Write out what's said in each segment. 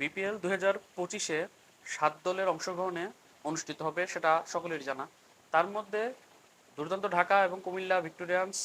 BPL দু হাজার পঁচিশে সাত দলের অংশগ্রহণে অনুষ্ঠিত হবে, সেটা সকলের জানা। তার মধ্যে দুর্দান্ত ঢাকা এবং কুমিল্লা ভিক্টোরিয়ান্স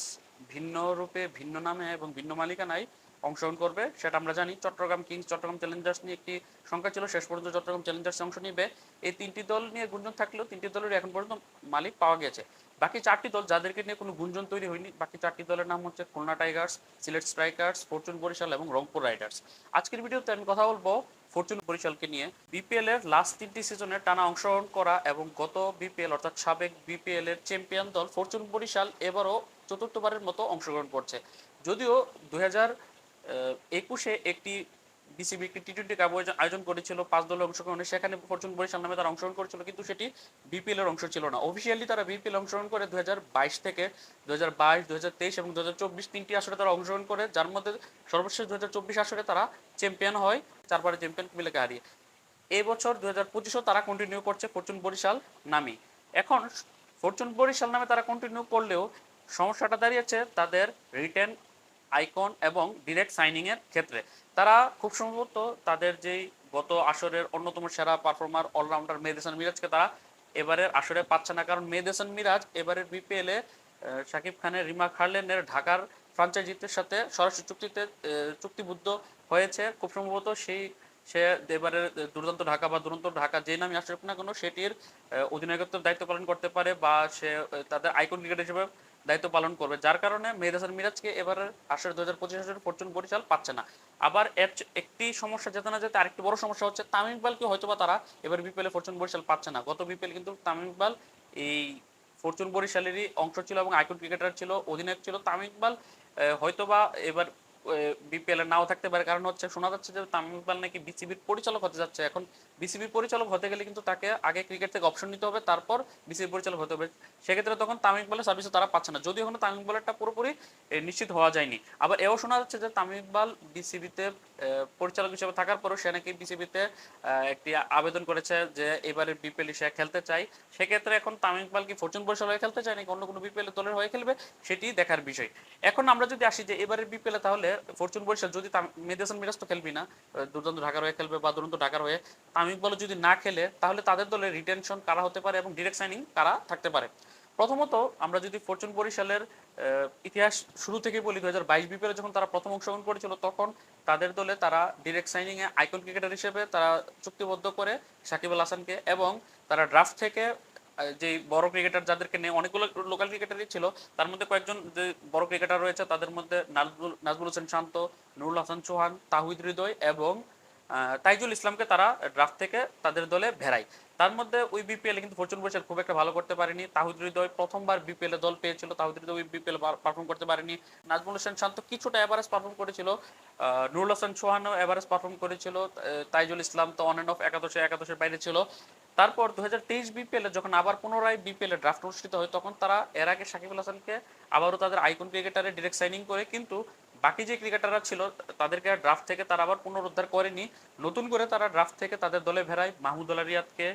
ভিন্ন রূপে, ভিন্ন নামে এবং ভিন্ন মালিকানায় অংশগ্রহণ করবে, সেটা আমরা জানি। চট্টগ্রাম কিংস, চট্টগ্রাম চ্যালেঞ্জার্স নিয়ে একটি সংখ্যা ছিল, শেষ পর্যন্ত চট্টগ্রাম চ্যালেঞ্জার্স অংশ নিবে। এই তিনটি দল নিয়ে গুঞ্জন থাকলেও তিনটি দলের এখন পর্যন্ত মালিক পাওয়া গেছে। বাকি চারটি দল যাদেরকে নিয়ে কোনো গুঞ্জন তৈরি হয়নি, বাকি চারটি দলের নাম হচ্ছে Khulna Tigers, Sylhet Strikers, Fortune Barishal এবং রংপুর রাইডার্স। আজকের ভিডিওতে আমি কথা বলব ফরচুন বরিশালকে নিয়ে। বিপিএল এর লাস্ট তিনটি সিজনে টানা অংশগ্রহণ করা এবং গত বিপিএল অর্থাৎ সাবেক বিপিএল এর চ্যাম্পিয়ন দল ফরচুন বরিশাল এবারও চতুর্থবারের মতো অংশগ্রহণ করছে। যদিও দুই হাজার একুশে একটি বিসিবি একটি টি টোয়েন্টি কাপ আয়োজন করেছিল, পাঁচ দলের অংশগ্রহণে। সেখানে ফরচুন বরিশাল নামে তারা অংশগ্রহণ করেছিল, কিন্তু সেটি বিপিএল এর অংশ ছিল না। অফিসিয়ালি তারা বিপিএল অংশগ্রহণ করে দু হাজার বাইশ থেকে দু হাজার বাইশ দু হাজার তেইশ এবং দু হাজার চব্বিশ তিনটি আসরে তারা অংশগ্রহণ করে, যার মধ্যে সর্বশেষ দু হাজার চব্বিশ আসরে তারা চ্যাম্পিয়ন হয় চারবারে চ্যাম্পিয়ন কুমিল্লাকে হারিয়ে এই বছর দু হাজার পঁচিশেও তারা কন্টিনিউ করছে ফরচুন বরিশাল নামে। এখন ফরচুন বরিশাল নামে তারা কন্টিনিউ করলেও সমস্যাটা দাঁড়িয়েছে তাদের রিটেন আইকন এবং ডিরেক্ট সাইনিং এর ক্ষেত্রে। তারা খুব সম্ভবত তাদের যেই গত আসরের অন্যতম সেরা পারফর্মার, অলরাউন্ডার মেহেদেসান মিরাজকে তারা এবারের আসরে পাচ্ছে না। কারণ মেহেদেসান মিরাজ এবারের বিপিএল শাকিব খানের, রিমা খার্লেনের ঢাকার ফ্রাঞ্চাইজিদের সাথে সরাসরি চুক্তিতে চুক্তিবদ্ধ হয়েছে। খুব সম্ভবত সেই, সে এবারে দুর্দান্ত ঢাকা বা দুরন্ত ঢাকা যে নামে আসুক না কেন, সেটির অধিনায়কত্বের দায়িত্ব পালন করতে পারে বা সে তাদের আইকন ক্রিকেট হিসেবে দায়িত্ব পালন করবে যার কারণে মেহেদ হাসান মিরাজকে এবারের আসলে দু হাজার পঁচিশ আসরের ফরচুন বরিশাল পাচ্ছে না। আবার এর একটি সমস্যা যেতে না যেতে আরেকটি বড় সমস্যা হচ্ছে তামিম ইকবালকে হয়তোবা তারা এবার বিপিএল এ ফরচুন বরিশাল পাচ্ছে না। গত বিপিএল কিন্তু তামিম ইকবাল এই ফরচুন বরিশালেরই অংশ ছিল এবং আইকন ক্রিকেটার ছিল অধিনায়ক ছিল। তামিম ইকবাল আহ, হয়তোবা এবার বিপিএল এ নাও থাকতে পারে। কারণ হচ্ছে শোনা যাচ্ছে যে তামিম ইকবাল নাকি বিসিবির পরিচালক হতে যাচ্ছে। এখন বিসিবির পরিচালক হতে গেলে কিন্তু তাকে আগে ক্রিকেট থেকে অপশন নিতে হবে, তারপর বিসিবি পরিচালক হতে হবে। সেক্ষেত্রে তখন তামিম ইকবালের সার্ভিসও তারা পাচ্ছে না। যদিও এখনও তামিম ইকবালেরটা পুরোপুরি নিশ্চিত হওয়া যায়নি। আবার এও শোনা যাচ্ছে যে তামিম ইকবাল বিসিবিতে পরিচালক হিসেবে থাকার পরও সে নাকি বিসিবিতে একটি আবেদন করেছে যে এবারে বিপিএল সে খেলতে চাই। সেক্ষেত্রে এখন তামিম ইকবাল কি ফরচুন বরিশাল হয়ে খেলতে চায় নাকি অন্য কোনো বিপিএল দলের হয়ে খেলবে, সেটি দেখার বিষয়। এখন আমরা যদি আসি যে এবারের বিপিএল তাহলে ফরচুন বরিশাল যদি মেদিয়াসান মিরাজ তো খেলবি না দুর্দান্ত ঢাকার হয়ে খেলবে বা দুরন্ত ঢাকার হয়ে, তামিম ইকবাল যদি না খেলে, তাহলে তাদের দলে রিটেনশন কারা হতে পারে এবং ডিরেক্ট সাইনিং কারা থাকতে পারে? প্রথমত আমরা যদি ফরচুন বরিশালের ইতিহাস শুরু থেকে বলি দু হাজার বাইশ বিপিএলে যখন তারা প্রথম অংশগ্রহণ করেছিল, তখন তাদের দলে তারা ডিরেক্ট সাইনিং এ আইকন ক্রিকেটার হিসেবে তারা চুক্তিবদ্ধ করে সাকিব আল হাসানকে এবং তারা ড্রাফট থেকে যে বড় ক্রিকেটার যাদেরকে নিয়ে অনেকগুলো লোকাল ক্রিকেটারই ছিল, তার মধ্যে কয়েকজন যে বড় ক্রিকেটার রয়েছে, তাদের মধ্যে নাজমুল নাজমুল হোসেন শান্ত, নুরুল হাসান চৌহান, তাহিদ হৃদয় এবং তাইজুল ইসলামকে তারা ড্রাফট থেকে তাদের দলে ভেড়ায়। তার মধ্যে ওই বিপিএল কিন্তু ফরচুন বরিশাল খুব একটা ভালো করতে পারেনি। তাহিদ প্রথমবার বিপিএল দল পেয়েছিল। তাহিদ ওই বিপিএল পারফর্ম করতে পারেনি। নাজমুল হোসেন শান্ত কিছুটা এভারেজ পারফর্ম করেছিল। নুরুল হাসান চৌহানও এভারেজ পারফর্ম করেছিল। তাইজুল ইসলাম তো অন অফ একাদশে, একাদশের বাইরে ছিল। তারপর দু হাজার তেইশ বিপিএল যখন আবার পুনরায় বিপিএল ড্রাফট অনুষ্ঠিত হয়, তখন তারা এর আগে সাকিবুল হাসানকে আবারও তাদের আইকন ক্রিকেটারে ডিরেক্ট সাইনিং করে। কিন্তু বাকি যে ক্রিকেটাররা ছিল, তাদেরকে ড্রাফট থেকে তারা আবার পুনরুদ্ধার করেনি। নতুন করে তারা ড্রাফট থেকে তাদের দলে ভেড়ায় মাহমুদুল্লাহ রিয়াদকে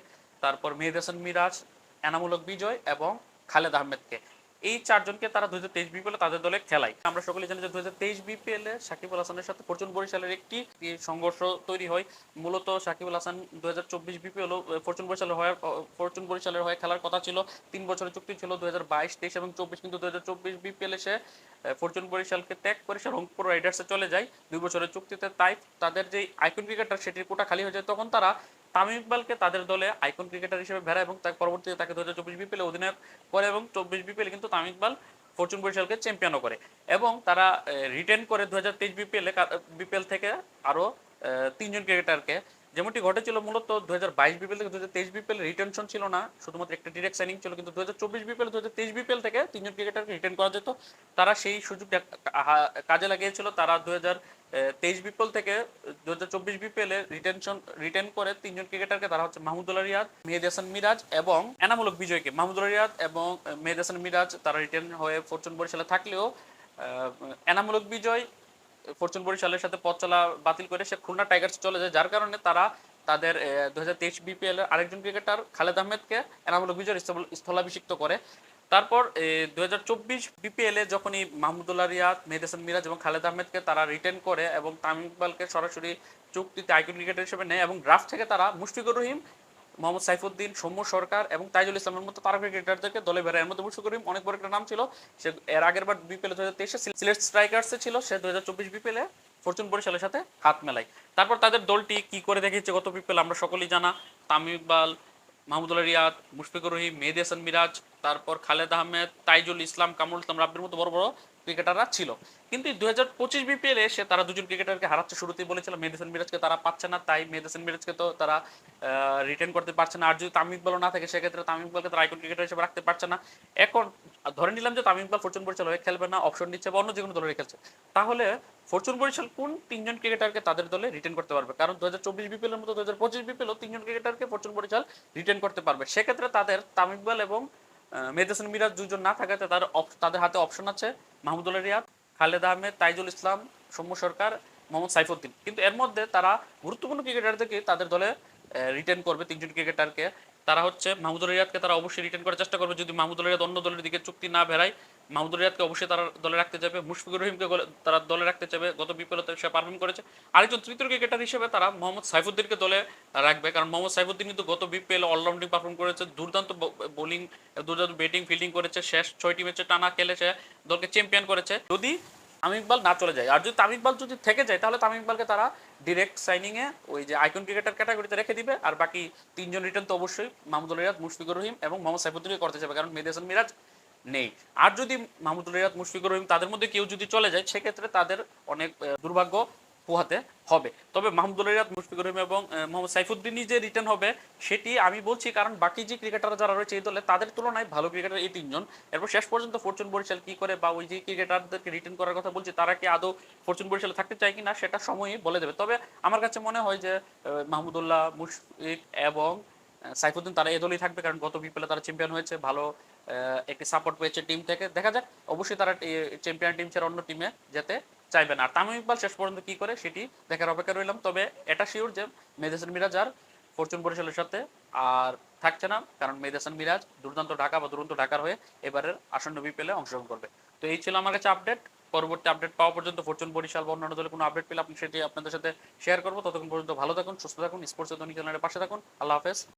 তারপর মেহেদ মিরাজ, এনামূলক বিজয় এবং খালেদ আহমেদকে। এই চারজনকে তারা দুই হাজার তেইশ বিপিএল তাদের দলে খেলায়। আমরা সকলে জানি যে দুই হাজার তেইশ বিপিএল এ সাকিব আল হাসানের সাথে ফরচুন বরিশালের একটি একটি সংঘর্ষ তৈরি হয়। মূলত সাকিব আল হাসান দুই হাজার চব্বিশ বিপিএল ফরচুন বরিশালের হয়ে ফরচুন বরিশালের হয়ে খেলার কথা ছিল। তিন বছরের চুক্তি ছিল দুই হাজার বাইশ, তেইশ এবং চব্বিশ। কিন্তু দুই হাজার চব্বিশ বিপিএল এসে ফরচুন বরিশালকে ত্যাগ করে সে রংপুর রাইডার্সে চলে যায়। দুই বছরের চুক্তিতে তাই তাদের যে আইকন ক্রিকেটার সেটির কোটা খালি হয়ে যায়, তখন তারা তামিম ইকবালকে তাদের দলে আইকন ক্রিকেটার হিসেবে ভেড়া এবং তার পরবর্তীতে তাকে দু হাজার চব্বিশ বিপিএল অধিনায়ক করে এবং চব্বিশ বিপিএল কিন্তু তামিম ইকবাল ফরচুন বরিশালকে চ্যাম্পিয়নও করে। এবং তারা রিটেন করে দু হাজার তেইশ বিপিএল বিপিএল থেকে আরও আহ, তিনজন ক্রিকেটারকে। যেমনটি ঘটেছিল মূলত দু হাজার বাইশ বিপিএল থেকে দু হাজার তেইশ বিপিএল রিটেনশন ছিল না শুধুমাত্র একটা ডিরেক্ট সাইনিং ছিল কিন্তু দু হাজার চব্বিশ বিপিএল দু হাজার তেইশ বিপিএল থেকে তিনজন ক্রিকেটারকে রিটেন করা যেত। তারা সেই সুযোগটা কাজে লাগিয়েছিল। তারা দু হাজার তেইশ বিপল থেকে দু হাজার চব্বিশ বিপিএল রিটেনশন রিটেন করে তিনজন ক্রিকেটারকে তারা হচ্ছে মাহমুদুল্লাহ রিয়াদ, মেহেদ হাসান মিরাজ এবং এনামূলক বিজয়কে। মাহমুদুল্লাহ রিয়াদ এবং মেহেদ হাসান মিরাজ তারা রিটেন হয়ে ফরচুন বরিশালে থাকলেও এনামূলক বিজয় ফরচুন বরিশালের সাথে পথ চলা বাতিল করে সে খুলনা টাইগার্স চলে যায়। যার কারণে তারা তাদের দু হাজার তেইশ বিপিএল আরেকজন ক্রিকেটার খালেদ আহমেদকে এনামূলক স্থল- স্থলাভিষিক্ত করে। তারপর দু হাজার চব্বিশ বিপিএল যখনই মাহমুদুল্লাহ রিয়াদ, মেহেদ মিরাজ এবং খালেদ আহমেদকে তারা রিটেন করে এবং তামিম ইকবালকে সরাসরি চুক্তিতে আইকন ক্রিকেটার হিসেবে নেয় এবং ড্রাফট থেকে তারা মুশফিকুর রহিম, মোহাম্মদ সাইফুদ্দিন, সৌম্য সরকার এবং তাইজুল ইসলামের মতো তারা ক্রিকেটারদেরকে দলে বেড়ায়। এর মধ্যে মুশফিকুর রহিম অনেক বড় একটা নাম ছিল। সে এর আগের বার বিপিএল দু হাজার তেইশে সিলেট স্ট্রাইকার্সে ছিল। সে দু হাজার চব্বিশ বিপিএলে ফরচুন বরিশালের সাথে হাত মেলায়। তারপর তাদের দলটি কি করে দেখিয়েছে গত বিপিএল আমরা সকলেই জানা। তামিম ইকবাল মাহমুদুল্লাহ রিয়াদ, মুশফিকুর রহিম, মেহেদি হাসান মিরাজ, তারপর খালেদ আহমেদ, তাইজুল ইসলাম কামরুল ইসলাম রাব্বির মতো বড় বড় ক্রিকেটাররা ছিল। কিন্তু দুই হাজার পঁচিশ বিপিএল এসে তারা দুজন ক্রিকেটারকে হারাচ্ছে। শুরুতেই বলেছিল মেহেদি হাসান মিরাজকে তারা পাচ্ছে না, তাই মেহেদি হাসান মিরাজকে তো তারা রিটার্ন করতে পারছে না। আর যদি তামিম ইকবালও না থাকে, সেক্ষেত্রে তামিম ইকবালকে তারা আইকন ক্রিকেটার হিসেবে রাখতে পারছে না। এখন ধরে নিলাম যে তামিম ইকবাল ফরচুন বরিশাল হয়ে খেলবে না অপশন নিচ্ছে বা অন্য যে কোনো দলে খেলছে। তাহলে ফরচুন বরিশাল কোন তিনজন ক্রিকেটারকে তাদের দলে রিটার্ন করতে পারবে? কারণ দু হাজার চব্বিশ বিপিএল এর মতো দু হাজার পঁচিশ বিপিএল তিনজন ক্রিকেটারকে ফরচুন বরিশাল রিটার্ন করতে পারবে। সেক্ষেত্রে তাদের তামিম ইকবাল এবং মেহেদ হাসান মিরাজ দুজন না থাকাতে তার তাদের হাতে অপশন আছে। মাহমুদুল্লাহ রিয়াদ, খালেদ আহমেদ, তাইজুল ইসলাম, সৌম্য সরকার, মোহাম্মদ সাইফুদ্দিন। কিন্তু এর মধ্যে তারা গুরুত্বপূর্ণ ক্রিকেটারদেরকে তাদের দলে রিটার্ন করবে তিনজন ক্রিকেটারকে। তারা হচ্ছে মাহমুদুল রিয়াদকে তারা অবশ্যই রিটার্ন করার চেষ্টা করবে। যদি মাহমুদুল রিয়াদ অন্য দলের দিকে চুক্তি না বেড়ায় মাহমুদুল রিয়াদকে অবশ্যই তারা দলে রাখতে যাবে, মুশফিকুর রহিমকে তারা দলে রাখতে চাইবে গত বিপদতে সে পারফর্ম করেছে। আরেকজন তৃতীয় ক্রিকেটার হিসেবে তারা মোহাম্মদ সাইফুদ্দিনকে দলে রাখবে, কারণ মোহাম্মদ সাইফুদ্দিন কিন্তু গত বিপিএল অলরাউন্ডিং পারফর্ম করেছে, দুর্দান্ত বোলিং দুর্দান্ত ব্যাটিং ফিল্ডিং করেছে, শেষ ছয়টি ম্যাচে টানা খেলে সে দলকে চ্যাম্পিয়ন করেছে। যদি তামিম ইকবাল না চলে যায়, আর যদি তামিম ইকবাল যদি থেকে যায়, তাহলে তামিম ইকবালকে তারা ডিরেক্ট সাইনিং এ ওই যে আইকন ক্রিকেটার ক্যাটাগরিতে রেখে দিবে, আর বাকি তিনজন রিটার্ন তো অবশ্যই মাহমুদুল রিয়াদ, মুশফিকুর রহিম এবং মোহাম্মদ সাইফুদ্দিনকে করতে যাবে, কারণ মেহেদি হাসান মিরাজ নেই। আর যদি মাহমুদুল রিয়াদ, মুশফিকুর রহিম তাদের মধ্যে কেউ যদি চলে যায়, সেক্ষেত্রে তাদের অনেক দুর্ভাগ্য পোহাতে হবে। তবে মাহমুদুল রিয়াদ, মুশফিকুর রহিম এবং মোহাম্মদ সাইফুদ্দিনই যে রিটার্ন হবে, সেটি আমি বলছি কারণ বাকি যে ক্রিকেটাররা যারা রয়েছে এই দলে, তাদের তুলনায় ভালো ক্রিকেটার এই তিনজন। এরপর শেষ পর্যন্ত ফরচুন বরিশাল কি করে বা ওই যে ক্রিকেটারদেরকে রিটার্ন করার কথা বলছি, তারা কি আদৌ ফরচুন বরিশালে থাকতে চায় কি না সেটা সময়ই বলে দেবে। তবে আমার কাছে মনে হয় যে মাহমুদুল্লাহ, মুশফিক এবং সাইফুদ্দিন তারা এই দলেই থাকবে, কারণ গত বিপিএলে তারা চ্যাম্পিয়ন হয়েছে, ভালো একটি সাপোর্ট পেয়েছে টিম থেকে। দেখা যাক, অবশ্যই তারা চ্যাম্পিয়ন টিম ছাড়া অন্য টিমে যেতে চাইবে না। আর তামিম ইকবাল শেষ পর্যন্ত কি করে সেটি দেখার অপেক্ষা রইলাম। তবে এটা শিওর যে মেহেদাসান মিরাজ আর ফরচুন বরিশালের সাথে আর থাকছে না, কারণ মেহেদাসান মিরাজ দুর্দান্ত ঢাকা বা দুরন্ত ঢাকার হয়ে এবারের আসন্ন বিপিএলে অংশগ্রহণ করবে। তো এই ছিল আমার কাছে আপডেট পরবর্তী আপডেট পাওয়া পর্যন্ত ফরচুন বরিশাল বা অন্যান্য দলে কোনো আপডেট পেলে আপনি সেটি আপনাদের সাথে শেয়ার করব। ততক্ষণ পর্যন্ত ভালো থাকুন, সুস্থ থাকুন স্পোর্টস চ্যানেলের পাশে থাকুন। আল্লাহ হাফেজ।